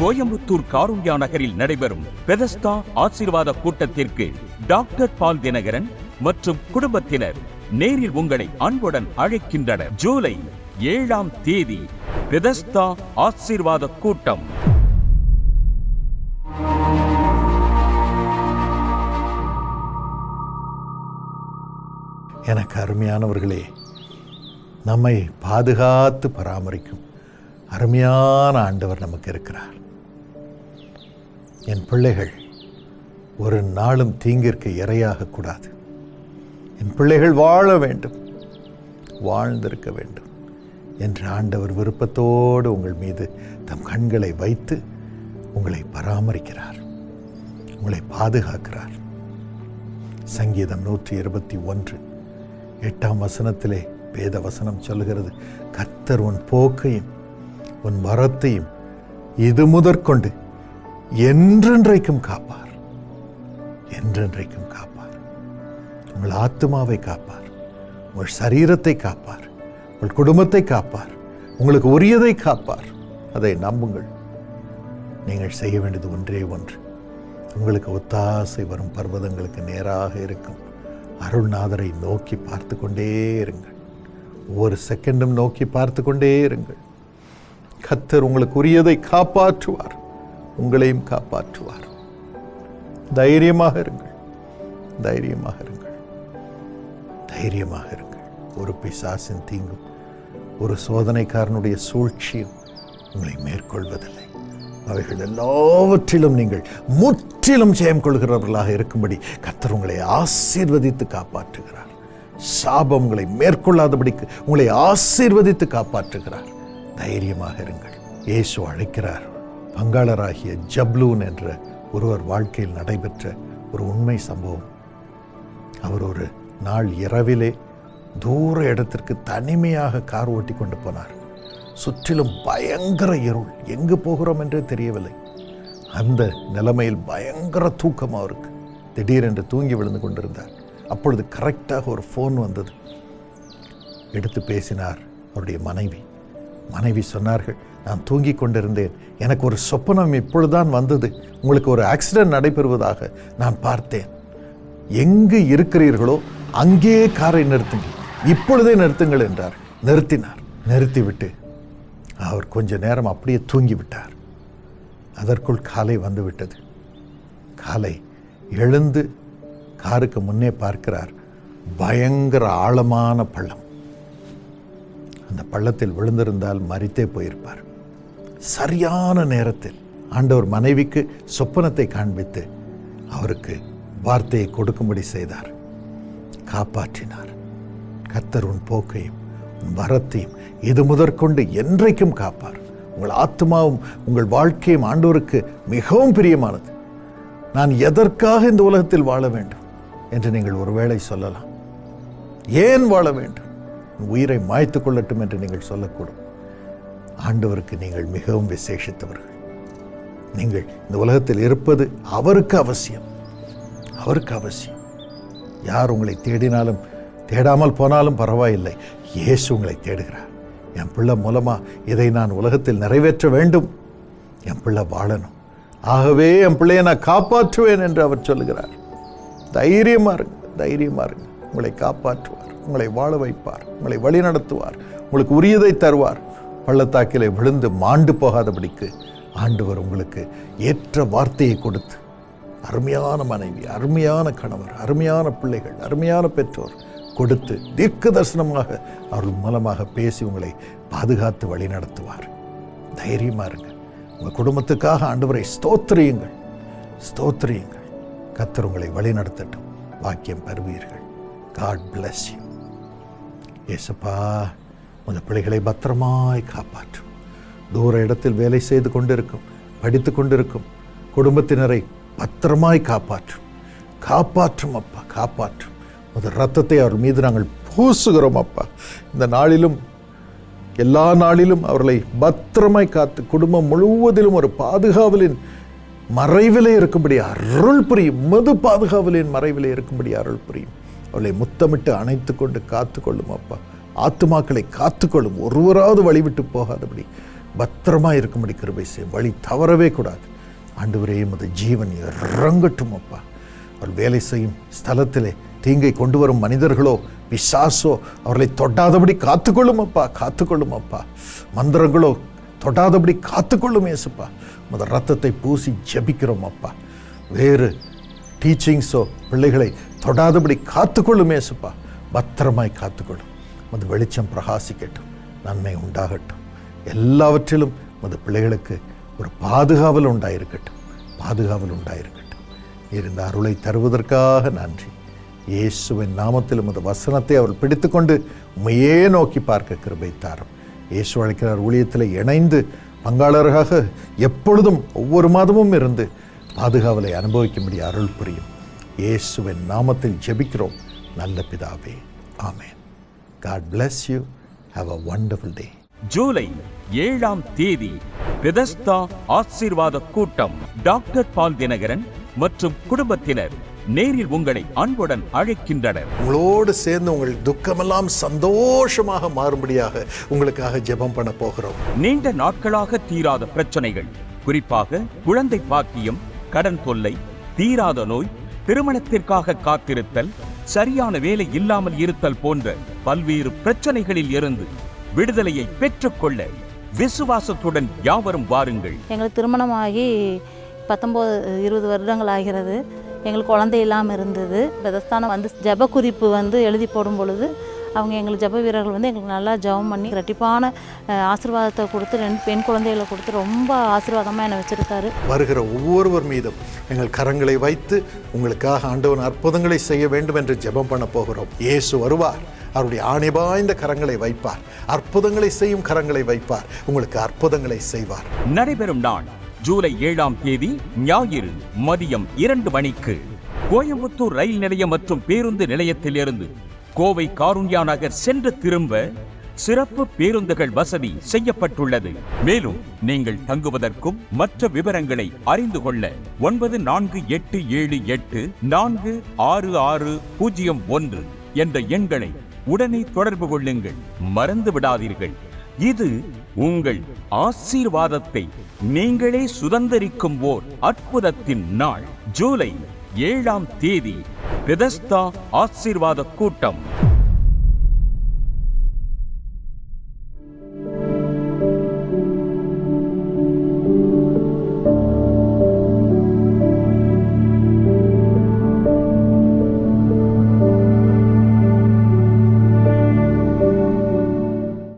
கோயம்புத்தூர் காருண்யா நகரில் நடைபெறும் பெதஸ்தா ஆசீர்வாத கூட்டத்திற்கு டாக்டர் பால் தினகரன் மற்றும் குடும்பத்தினர் நேரில் உங்களை அன்புடன் அழைக்கின்றனர். ஜூலை ஏழாம் தேதி பெதஸ்தா ஆசீர்வாத கூட்டம். எனக்கு அருமையானவர்களே நம்மை பாதுகாத்து பராமரிக்கும் அருமையான ஆண்டவர் நமக்கு இருக்கிறார். என் பிள்ளைகள் ஒரு நாளும் தீங்கிற்கு இரையாக கூடாது. என் பிள்ளைகள் வாழ வேண்டும். வாழ்ந்திருக்க வேண்டும் என்று ஆண்டவர் விருப்பத்தோடு உங்கள் மீது தம் கண்களை வைத்து உங்களை பராமரிக்கிறார். உங்களை பாதுகாக்கிறார். சங்கீதம் நூற்றி இருபத்தி ஒன்று. எட்டாம் வசனத்திலே வேத வசனம் சொல்கிறது கத்தர் உன் போக்கையும் உன் மரத்தையும் இது முதற்கொண்டு என்றென்றைக்கும் காப்பார். என்றென்றைக்கும் காப்பார். உங்கள் ஆத்மாவை காப்பார். உங்கள் சரீரத்தை காப்பார். உங்கள் குடும்பத்தை காப்பார். உங்களுக்கு உரியதை காப்பார். அதை நம்புங்கள். நீங்கள் செய்ய வேண்டியது ஒன்றே ஒன்று. உங்களுக்கு ஒத்தாசை வரும் பர்வதங்களுக்கு நேராக இருக்கும். அருள்நாதரை நோக்கி பார்த்து கொண்டே இருங்கள். ஒவ்வொரு செகண்டும் நோக்கி பார்த்து கொண்டே இருங்கள். கத்தர் உங்களுக்கு உரியதை காப்பாற்றுவார். உங்களையும் காப்பாற்றுவார். தைரியமாக இருங்கள். தைரியமாக இருங்கள். தைரியமாக இருங்கள். ஒரு பிசாசின் தீங்கும் ஒரு சோதனைக்காரனுடைய சூழ்ச்சியும் உங்களை மேற்கொள்வதில்லை. அவைகள் எல்லாவற்றிலும் நீங்கள் முற்றிலும் ஜெயம் கொள்கிறவர்களாக இருக்கும்படி கத்தர் உங்களை ஆசீர்வதித்து காப்பாற்றுகிறார். சாபம் உங்களை மேற்கொள்ளாதபடிக்கு உங்களை ஆசீர்வதித்து காப்பாற்றுகிறார். தைரியமாக இருங்கள். இயேசு அழைக்கிறார். பங்காளராகிய ஜப்லூன் என்ற ஒருவர் வாழ்க்கையில் நடைபெற்ற ஒரு உண்மை சம்பவம். அவர் ஒரு நாள் இரவிலே தூர இடத்திற்கு தனிமையாக கார் ஓட்டி கொண்டு போனார். சுற்றிலும் பயங்கர இருள். எங்கு போகிறோம் என்றே தெரியவில்லை. அந்த நிலைமையில் பயங்கர தூக்கம் அவருக்கு. திடீரென்று தூங்கி விழுந்து கொண்டிருந்தார். அப்பொழுது கரெக்டாக ஒரு ஃபோன் வந்தது. எடுத்து பேசினார் அவருடைய மனைவி. மனைவி சொன்னார்கள் நான் தூங்கி கொண்டிருந்தேன். எனக்கு ஒரு சொப்பனம் இப்பொழுதுதான் வந்தது. உங்களுக்கு ஒரு ஆக்சிடென்ட் நடைபெறுவதாக நான் பார்த்தேன். எங்கு இருக்கிறீர்களோ அங்கே காரை நிறுத்துங்கள். இப்பொழுதே நிறுத்துங்கள் என்றார். நிறுத்தினார். நிறுத்திவிட்டு அவர் கொஞ்ச நேரம் அப்படியே தூங்கி விட்டார் அதற்குள் காலை வந்துவிட்டது. காலை எழுந்து காருக்கு முன்னே பார்க்கிறார். பயங்கர ஆழமான பள்ளம். அந்த பள்ளத்தில் விழுந்திருந்தால் மறித்தே போயிருப்பார். சரியான நேரத்தில் ஆண்டவர் மனைவிக்கு சொப்பனத்தை காண்பித்து அவருக்கு வார்த்தையை கொடுக்கும்படி செய்தார். காப்பாற்றினார். கத்தர் உன் போக்கையும் உன் வரத்தையும் இது முதற்கொண்டு என்றைக்கும் காப்பார். உங்கள் ஆத்மாவும் உங்கள் வாழ்க்கையும் ஆண்டவருக்கு மிகவும் பிரியமானது. நான் எதற்காக இந்த உலகத்தில் வாழ வேண்டும் என்று நீங்கள் ஒருவேளை சொல்லலாம். ஏன் வாழ வேண்டும்? உயிரை மாய்த்து கொள்ளட்டும் என்று நீங்கள் சொல்லக்கூடும். ஆண்டவருக்கு நீங்கள் மிகவும் விசேஷித்தவர்கள். நீங்கள் இந்த உலகத்தில் இருப்பது அவருக்கு அவசியம். அவருக்கு அவசியம். யார் உங்களை தேடினாலும் தேடாமல் போனாலும் பரவாயில்லை. இயேசு உங்களை தேடுகிறார். என் பிள்ளை மூலமா இதை நான் உலகத்தில் நிறைவேற்ற வேண்டும். என் பிள்ளை வாழணும். ஆகவே என் பிள்ளையை நான் காப்பாற்றுவேன் என்று அவர் சொல்லுகிறார். தைரியமாக இருங்க தைரியமாக இருங்க. உங்களை காப்பாற்றுவார். உங்களை வாழ வைப்பார் உங்களை வழி நடத்துவார் உங்களுக்கு உரியதை தருவார். பள்ளத்தாக்கிலே விழுந்து மாண்டு போகாதபடிக்கு ஆண்டவர் உங்களுக்கு ஏற்ற வார்த்தையை கொடுத்து அருமையான மனைவி அருமையான கணவர் அருமையான பிள்ளைகள் அருமையான பெற்றோர் கொடுத்து தீர்க்க தரிசனமாக அவர்கள் மூலமாக பேசி உங்களை பாதுகாத்து வழி நடத்துவார். தைரியமா இருங்க. உங்கள் குடும்பத்துக்காக ஆண்டவரை ஸ்தோத்திரியுங்கள். ஸ்தோத்திரியுங்கள். கத்தர் உங்களை வழி நடத்தட்டும். வாக்கியம் பெறுவீர்கள் காட் பிளஸ் யூ ஏசப்பா உங்கள் பிள்ளைகளை பத்திரமாய் காப்பாற்றும் தூர இடத்தில் வேலை செய்து கொண்டிருக்கும் படித்து கொண்டிருக்கும் குடும்பத்தினரை பத்திரமாய் காப்பாற்றும் காப்பாற்றும் அப்பா காப்பாற்றும். உங்கள் ரத்தத்தை அவர் மீது நாங்கள் பூசுகிறோம் அப்பா. இந்த நாளிலும் எல்லா நாளிலும் அவர்களை பத்திரமாய் காத்து குடும்பம் முழுவதிலும் ஒரு பாதுகாவலின் மறைவிலே இருக்கும்படி அருள் புரியும் மது பாதுகாவலின் மறைவிலே இருக்கும்படி அருள் புரியும். அவளை முத்தமிட்டு அணைத்து கொண்டு காத்து கொள்ளும் அப்பா. ஆத்துமாக்களை காத்துக்கொள்ளும் ஒருவராவது வழிவிட்டு போகாதபடி பத்திரமா இருக்கும்படி கிருபை செய்யும். வழி தவறவே கூடாது. ஆண்டவரே உமது ஜீவன் இறங்கட்டும் அப்பா. அவர் வேலை செய்யும் ஸ்தலத்திலே தீங்கை கொண்டு வரும் மனிதர்களோ பிசாசோ அவர்களை தொட்டாதபடி காத்துக்கொள்ளும் அப்பா காத்துக்கொள்ளும் அப்பா. மந்திரங்களோ தொட்டாதபடி காத்துக்கொள்ளும் ஏசுப்பா முத ரத்தத்தை பூசி ஜபிக்கிறோம் அப்பா. வேறு டீச்சிங்ஸோ பிள்ளைகளை தொடாதபடி காத்துக்கொள்ளும் ஏசுப்பா பத்திரமாய் காத்துக்கொள்ளும். அது வெளிச்சம் பிரகாசிக்கட்டும். நன்மை உண்டாகட்டும். எல்லாவற்றிலும் அது பிள்ளைகளுக்கு ஒரு பாதுகாவல் உண்டாயிருக்கட்டும். பாதுகாவல் உண்டாயிருக்கட்டும். இருந்த அருளை தருவதற்காக நன்றி. இயேசுவின் நாமத்தில் அந்த வசனத்தை அவர் பிடித்துக்கொண்டு உண்மையே நோக்கி பார்க்க கிருபை தாரும். இயேசு அழைக்கிறார் ஊழியத்தில் இணைந்து பங்காளராக எப்பொழுதும் ஒவ்வொரு மாதமும் இருந்து பாதுகாவலை அனுபவிக்கும்படி அருள் புரியும். இயேசுவின் நாமத்தில் ஜெபிக்கிறோம். நல்ல பிதாவே ஆமென். God bless you have a wonderful day July ஏழாம் தேதி பெதஸ்தா ஆசீர்வாத கூட்டம். டாக்டர் பால் தினகரன் மற்றும் குடும்பத்தினர் நேரில் உங்களை அன்புடன் அழைக்கின்றனர். உங்களோடு சேர்ந்து உங்கள் துக்கமெல்லாம் சந்தோஷமாக மாறும்படியாக உங்களுக்காக ஜெபம் பண்ண போகிறோம். நீண்ட நாட்களாக தீராத பிரச்சனைகள் குறிப்பாக குழந்தை பாக்கியம் கடன் தொல்லை தீராத நோய் திருமணத்திற்காக காத்திருத்தல் சரியான வேலை இல்லாமல் இருத்தல் போன்ற பல்வேறு பிரச்சனைகளில் இருந்து விடுதலையை பெற்றுக்கொள்ள விசுவாசத்துடன் யாவரும் வாருங்கள். எங்களுக்கு திருமணமாகி பத்தொம்போது இருபது வருடங்கள் ஆகிறது. எங்களுக்கு குழந்தை இல்லாமல் இருந்தது. பெதஸ்தானம் வந்து ஜெப குறிப்பு வந்து எழுதி போடும் பொழுது அவங்க எங்களுக்கு ஜெப வீரர்கள் வந்து எங்களுக்கு நல்லா ஜெபம் பண்ணி ரெட்டிப்பான அஹ், ஆசீர்வாதத்தை கொடுத்து ரெண்டு பெண் குழந்தைகளை கொடுத்து ரொம்ப ஆசீர்வாதமாக என்னை வச்சுருக்காரு. வருகிற ஒவ்வொருவர் மீதும் எங்கள் கரங்களை வைத்து உங்களுக்காக ஆண்டவன் அற்புதங்களை செய்ய வேண்டும் என்று ஜெபம் பண்ண போகிறோம். இயேசு வருவார். அவருடைய ஆணிபாய்ந்த கரங்களை வைப்பார். அற்புதங்களை செய்யும் கரங்களை வைப்பார். உங்களுக்கு அற்புதங்களை செய்வார். நடைபெறும் நாள் ஜூலை ஏழாம் தேதி ஞாயிறு மதியம் இரண்டு மணிக்கு. கோயம்புத்தூர் ரயில் நிலையம் மற்றும் பேருந்து நிலையத்திலிருந்து கோவை காருண்யா நகர் சென்று திரும்ப சிறப்பு பேருந்துகள் வசதி செய்யப்பட்டுள்ளது. மேலும் நீங்கள் தங்குவதற்கும் மற்ற விவரங்களை அறிந்து கொள்ள ஒன்பது நான்கு எட்டு ஏழு எட்டு நான்கு ஆறு ஆறு பூஜ்ஜியம் ஒன்று என்ற எண்களை உடனே தொடர்பு கொள்ளுங்கள். மறந்து விடாதீர்கள். இது உங்கள் ஆசீர்வாதத்தை நீங்களே சுதந்திரிக்கும் ஓர் அற்புதத்தின் நாள். ஜூலை ஏழாம் தேதி. பெதஸ்தா ஆசீர்வாத கூட்டம்.